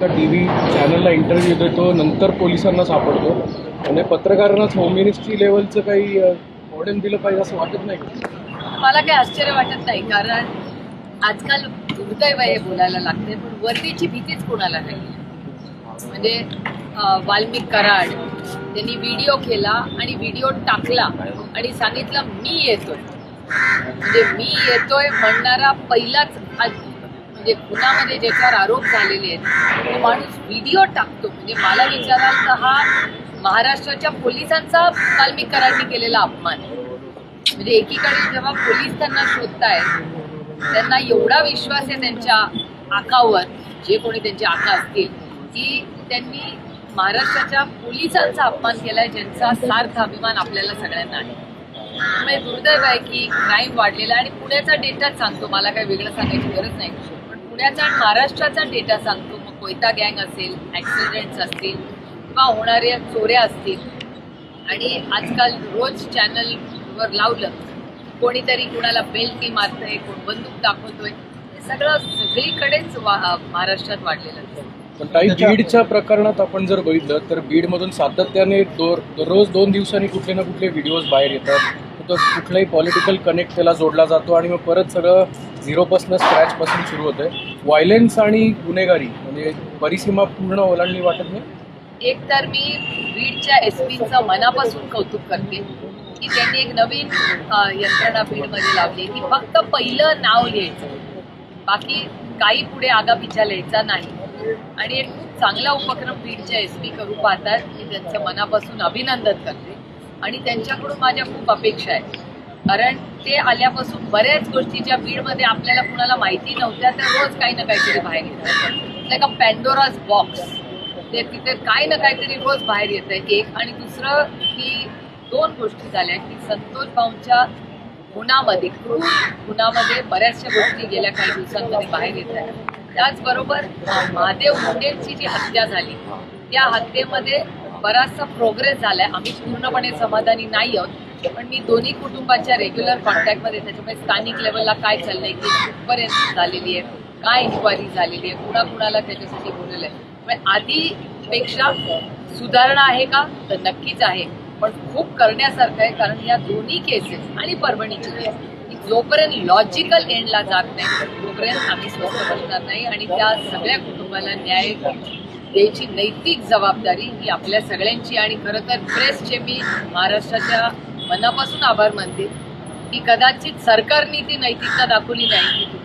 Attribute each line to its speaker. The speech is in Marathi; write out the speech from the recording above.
Speaker 1: टी व्ही चॅनलला इंटरव्ह्यू देतो नंतर पोलिसांना सापडतो. आणि पत्रकारांनाच होम मिनिस्ट्री लेवलचं काही ऑर्डर दिलं पाहिजे असं वाटत नाही
Speaker 2: मला काही आश्चर्य वाटत नाही कारण आजकाल दुर्दैव हे बोलायला लागते पण वर्दीची भीतीच कोणाला नाही. म्हणजे वाल्मिक कराड त्यांनी व्हिडिओ केला आणि व्हिडिओ टाकला आणि सांगितलं मी येतोय. म्हणजे मी येतोय म्हणणारा पहिलाच म्हणजे खुनामध्ये ज्याच्यावर आरोप झालेले आहेत तो माणूस व्हिडिओ टाकतो. म्हणजे मला विचाराल तर हा महाराष्ट्राच्या पोलिसांचा काल मी कराटी केलेला अपमान आहे. म्हणजे एकीकडे जेव्हा पोलीस त्यांना शोधतायत त्यांना एवढा विश्वास आहे त्यांच्या आकावर जे कोणी त्यांचे आका असतील की त्यांनी महाराष्ट्राच्या पोलिसांचा अपमान केलाय ज्यांचा सार्थ अभिमान आपल्याला सगळ्यांना आहे. त्यामुळे दुर्दैव आहे की क्राईम वाढलेला आहे आणि पुण्याचा डेटाच सांगतो. मला काही वेगळं सांगायची गरज नाही. पुण्याचा आणि महाराष्ट्राचा डेटा सांगतो. मग कोयता गँग असेल ॲक्सिडेंट्स असतील किंवा होणाऱ्या चोऱ्या असतील. आणि आजकाल रोज चॅनलवर लावलं कोणीतरी कुणाला बेल्टी मारतंय कोण बंदूक दाखवतोय हे सगळं सगळीकडेच वा महाराष्ट्रात वाढलेलं दिसतं
Speaker 1: पण काही बीडच्या प्रकरणात आपण जर बघितलं तर बीडमधून सातत्याने दो दररोज दोन दिवसांनी कुठले ना कुठले व्हिडिओज बाहेर येतात. तो कुठलाही पॉलिटिकल कनेक्ट त्याला जोडला जातो आणि मग परत सगळं झिरोपासून स्क्रॅचपासून सुरू होतं व्हायलेन्स आणि गुन्हेगारी म्हणजे परिसीमा पूर्ण ओलांडली वाटत नाही?
Speaker 2: एक तर मी बीडच्या एस पीचं मनापासून कौतुक करते की त्यांनी एक नवीन यंत्रणा बीडमध्ये लावली की फक्त पहिलं नाव लिहायचं बाकी काही पुढे आगापिछा लिहायचा नाही. आणि एक खूप चांगला उपक्रम बीडच्या एस पी करू पाहतात. मी त्यांचं मनापासून अभिनंदन करते. आणि त्यांच्याकडून माझ्या खूप अपेक्षा आहेत. कारण ते आल्यापासून बऱ्याच गोष्टी ज्या बीडमध्ये आपल्याला कुणाला माहिती नव्हत्या त्या रोज काही ना काहीतरी बाहेर येतात लाईक अ पॅन्डोराज बॉक्स ते तिथे काही ना काहीतरी रोज बाहेर येत. आहे एक आणि दुसरं की दोन गोष्टी झाल्या की संतोष भाऊंच्या गुणामध्ये क्रूर बऱ्याचशा गोष्टी गेल्या काही दिवसांमध्ये बाहेर येत आहेत त्याचबरोबर महादेव मुंडेंची जी हत्या झाली त्या हत्येमध्ये बराचसा प्रोग्रेस झालाय. आम्ही पूर्णपणे समाधानी नाही आहोत. पण मी दोन्ही कुटुंबाच्या रेग्युलर कॉन्टॅक्टमध्ये त्याच्यामुळे स्थानिक लेवलला काय चाललंय की कुठपर्यंत झालेली आहे. काय इन्क्वायरी झालेली आहे कुणा कुणाला त्याच्यासाठी बोललेलं आहे त्यामुळे आधीपेक्षा सुधारणा आहे का? तर नक्कीच आहे. पण खूप करण्यासारखं आहे कारण या दोन्ही केसेस आणि परभणीची केस ही जोपर्यंत लॉजिकल एंडला जात नाही तोपर्यंत आम्ही स्वस्थ बसणार नाही आणि त्या सगळ्या कुटुंबाला न्याय द्यायची नैतिक जबाबदारी ही आपल्या सगळ्यांची. आणि खरं तर प्रेसचे मी महाराष्ट्राच्या मनापासून आभार मानते की कदाचित सरकारने ती नैतिकता दाखवली नाही.